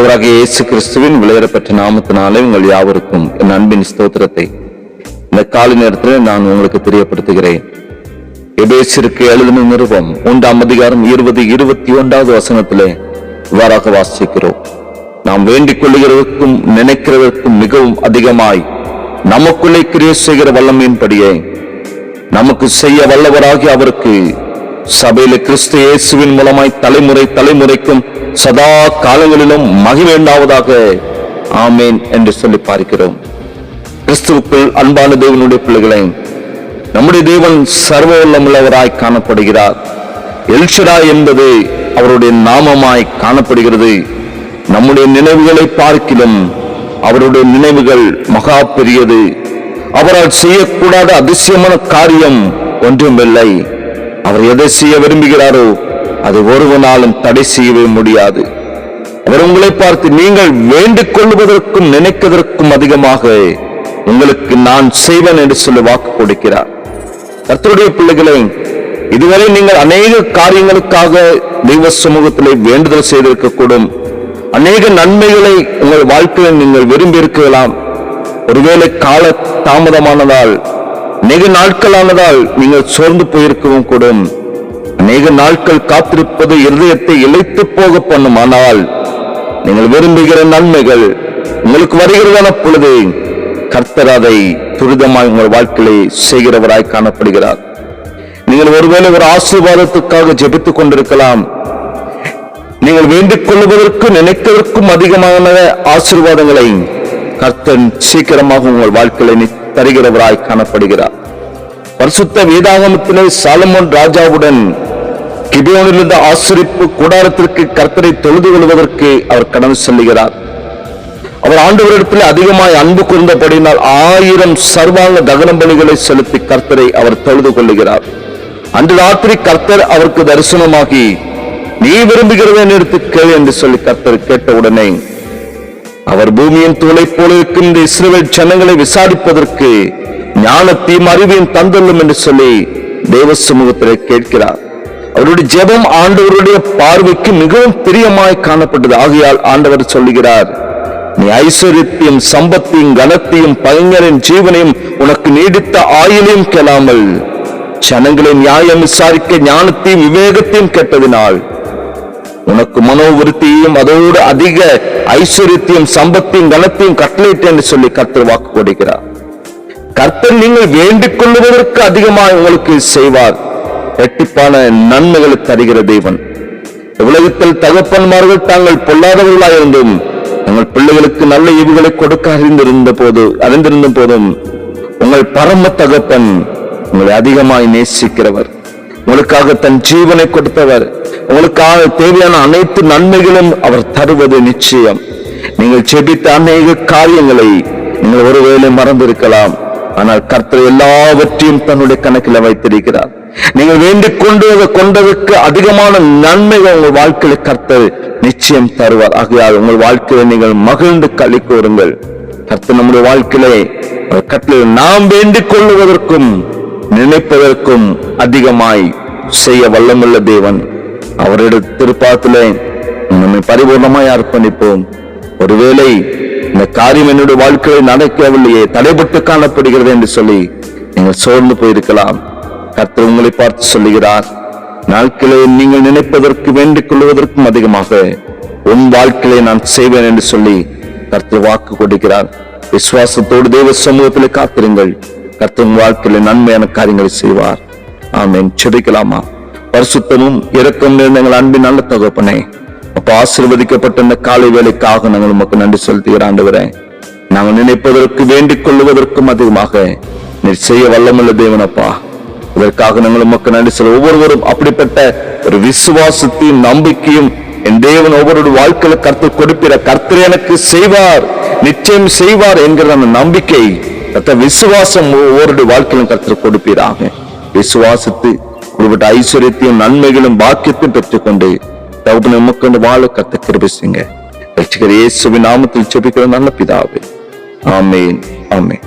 ஆண்டவராக இயேசு கிறிஸ்துவின் விளையாடப்பட்ட நாமத்தினாலே உங்கள் யாவருக்கும் என் அன்பின் ஸ்தோத்திரத்தை. இந்த காலை நேரத்தில் நான் உங்களுக்கு தெரியப்படுத்துகிறேன். எபேசிற்கு எழுதின நிறுவம் மூன்றாம் அதிகாரம் இருபது இருபத்தி ஒன்றாவது வசனத்திலே இவ்வாறாக வாசிக்கிறோம். நாம் வேண்டிக் கொள்ளுகிறதற்கும் நினைக்கிறதற்கும் மிகவும் அதிகமாய் நமக்குள்ளே கிரியை செய்கிற வல்லமையின்படியே நமக்கு செய்ய வல்லவராகி அவருக்கு சபையில கிறிஸ்து இயேசுவின் மூலமாய் தலைமுறை தலைமுறைக்கும் சதா காலங்களிலும் மகிழ்வேண்டாவதாக ஆமேன் என்று சொல்லி பார்க்கிறோம். கிறிஸ்துவுக்குள் அன்பான தேவனுடைய பிள்ளைகளை நம்முடைய தேவன் சர்வவல்லமுள்ளவராய் காணப்படுகிறார். எல்ஷரா என்பது அவருடைய நாமமாய் காணப்படுகிறது. நம்முடைய நினைவுகளை பார்க்கிலும் அவருடைய நினைவுகள் மகா பெரியது. அவரால் செய்யக்கூடாத அதிசயமான காரியம் ஒன்றுமில்லை. அவர் எதை செய்ய விரும்புகிறாரோ அது ஒருவனாலும் தடை செய்யவே முடியாது. அவர் உங்களை பார்த்து நீங்கள் வேண்டிக் கொள்வதற்கும் நினைக்கிறதற்கும் அதிகமாக உங்களுக்கு நான் செய்வேன் என்று சொல்லி வாக்கு கொடுக்கிறார். கர்த்தருடைய பிள்ளைகளை இதுவரை நீங்கள் அநேக காரியங்களுக்காக தெய்வ சமூகத்திலே வேண்டுதல் செய்திருக்கக்கூடும். அநேக நன்மைகளை உங்கள் வாழ்க்கையில் நீங்கள் விரும்பி இருக்கலாம் ஒருவேளை கால தாமதமானதால் அநேக நாட்களானதால் நீங்கள் சோர்ந்து போயிருக்கவும் கூடும். அநேக நாட்கள் காத்திருப்பது இருதயத்தை இழைத்து போக பண்ணும் ஆனால் நீங்கள் விரும்புகிற நன்மைகள் உங்களுக்கு வருகிறதான பொழுது கர்த்தர் அதை துரிதமாய் உங்கள் வாழ்க்கையை செய்கிறவராய் காணப்படுகிறார். நீங்கள் ஒருவேளை ஒரு ஆசீர்வாதத்துக்காக ஜெபித்துக் கொண்டிருக்கலாம். நீங்கள் வேண்டிக் கொள்வதற்கு நினைப்பதற்கும் அதிகமான ஆசீர்வாதங்களை கர்த்தன் சீக்கிரமாக உங்கள் வாழ்க்கையில தருகிறவராய் காணப்படுகிறார். பரிசுத்த வேதாகமத்திலே சாலமோன் ராஜாவுடன் கிபியோனிலிருந்து ஆசிரிப்பு கூடாரத்திற்கு கர்த்தரை தொழுது கொள்வதற்கு அவர் கடந்து செல்லுகிறார். அவர் ஆண்டவரிடத்தில் அதிகமாய் அன்பு கூர்ந்தபடினால் ஆயிரம் சர்வாங்க தகன பலிகளை செலுத்தி கர்த்தரை அவர் தொழுது கொள்ளுகிறார். அன்று ராத்திரி கர்த்தர் அவருக்கு தரிசனமாகி நீ விரும்புகிறதை எடுத்து கேள் என்று சொல்லி கர்த்தர் கேட்டவுடனே அவர் பூமியின் தூளை போல இருக்கின்ற இஸ்ரேல் ஜனங்களை விசாரிப்பதற்கு ஞானத்தையும் அறிவையும் தந்துள்ளும் என்று சொல்லி தேவ சமூகத்தில் கேட்கிறார். அவருடைய ஜெபம் ஆண்டவருடைய பார்வைக்கு மிகவும் பிரியமாய் காணப்பட்டது. ஆகையால் ஆண்டவர் சொல்லுகிறார் நீ ஐஸ்வர்யத்தையும் சம்பத்தையும் கனத்தையும் பையனின் ஜீவனையும் உனக்கு நீடித்த ஆயுளையும் கேளாமல் ஜனங்களை நியாயம் விசாரிக்க ஞானத்தையும் விவேகத்தையும் கேட்டதினால் உனக்கு மனோவிருத்தியையும் அதோடு அதிக ஐஸ்வர்யத்தையும் சம்பத்தையும் கனத்தையும் கட்டளையிட்டு என்று சொல்லி கர்த்தர் வாக்கு கொடுக்கிறார். கர்த்தர் நீங்கள் வேண்டிக் கொள்வதற்கு அதிகமாக உங்களுக்கு செய்வார். இரட்டிப்பான நன்மைகளை தருகிற தேவன். உலகத்தில் தகப்பன்மார்கள் தாங்கள் பொல்லாதவர்களாயிருந்தும் தங்கள் பிள்ளைகளுக்கு நல்ல ஈவுகளை கொடுக்க அறிந்திருந்த போது அறிந்திருந்த போதும் உங்கள் பரம தகப்பன் உங்களை அதிகமாய் நேசிக்கிறவர். உங்களுக்காக தன் ஜீவனை கொடுத்தவர் உங்களுக்காக தேவையான அனைத்து நன்மைகளும் அவர் தருவது நிச்சயம். நீங்கள் செபித்த அநேக காரியங்களை நீங்கள் ஒருவேளை மறந்திருக்கலாம். ஆனால் கர்த்தர் எல்லாவற்றையும் தன்னுடைய கணக்கில் வைத்திருக்கிறார். நீங்கள் வேண்டிக் கொண்டு கொண்டதற்கு அதிகமான நன்மைகள் உங்கள் வாழ்க்கையில கர்த்தர் நிச்சயம் தருவார். ஆகையால் உங்கள் வாழ்க்கையில நீங்கள் மகிழ்ந்து களி கூறுங்கள். கர்த்தர் நம்முடைய வாழ்க்கையிலே அவர் கட்டளை நாம் வேண்டிக் கொள்ளுவதற்கும் நினைப்பதற்கும் அதிகமாய் செய்ய வல்லமுள்ள தேவன். அவருடைய திருப்பாத்திலே நம்மை பரிபூர்ணமாய் அர்ப்பணிப்போம். ஒருவேளை இந்த காரியம் என்னுடைய வாழ்க்கையில் நடக்கவில்லையே தடைபட்டு காணப்படுகிறது என்று சொல்லி நீங்கள் சோர்ந்து போயிருக்கலாம். கர்த்தர் உங்களை பார்த்து சொல்லுகிறார் நாட்களே நீங்கள் நினைப்பதற்கு வேண்டிக் கொள்வதற்கும் அதிகமாக உன் வாழ்க்கையை நான் செய்வேன் என்று சொல்லி கர்த்தர் வாக்கு கொடுக்கிறார். விசுவாசத்தோடு தேவ சமூகத்திலே காத்திருங்கள். கர்த்தர் வாழ்க்கையில நன்மையான காரியங்களை செய்வார். ஆமேன். செபிக்கலாமா பரிசுத்தமும் இறக்கம் நிறைந்த எங்கள் அன்பின் நல்ல தகப்பனே அப்ப ஆசீர்வதிக்கப்பட்ட இந்த காலை வேலைக்காக நாங்கள் உமக்கு நன்றி செலுத்துகிற ஆண்டவரே. நாங்கள் நினைப்பதற்கு வேண்டிக் கொள்வதற்கும் அதிகமாக நீர் செய்ய வல்லமுள்ள தேவனப்பா. இதற்காக நாங்கள் உமக்கு நன்றி சொல்ல ஒவ்வொருவரும் அப்படிப்பட்ட ஒரு விசுவாசத்தையும் நம்பிக்கையும் என் தேவன் ஒவ்வொரு வாழ்க்கையில கருத்து கொடுப்பிற கர்த்தர் எனக்கு செய்வார் நிச்சயம் செய்வார் என்கிற அந்த நம்பிக்கை கத்த விசுவாசம் ஒவ்வொருடைய வாழ்க்கையிலும் கர்த்தர் கொடுப்பீராக. விசுவாசத்து குறிப்பிட்ட ஐஸ்வர்யத்தையும் நன்மைகளும் பாக்கியத்தையும் பெற்றுக்கொண்டு தகுப்பு நமக்கு வாழ கத்த கிருபிசுங்க. ரட்சிகர் இயேசுவின் நாமத்தில் செபிக்கிற நல்ல பிதாவே. ஆமேன் ஆமேன்.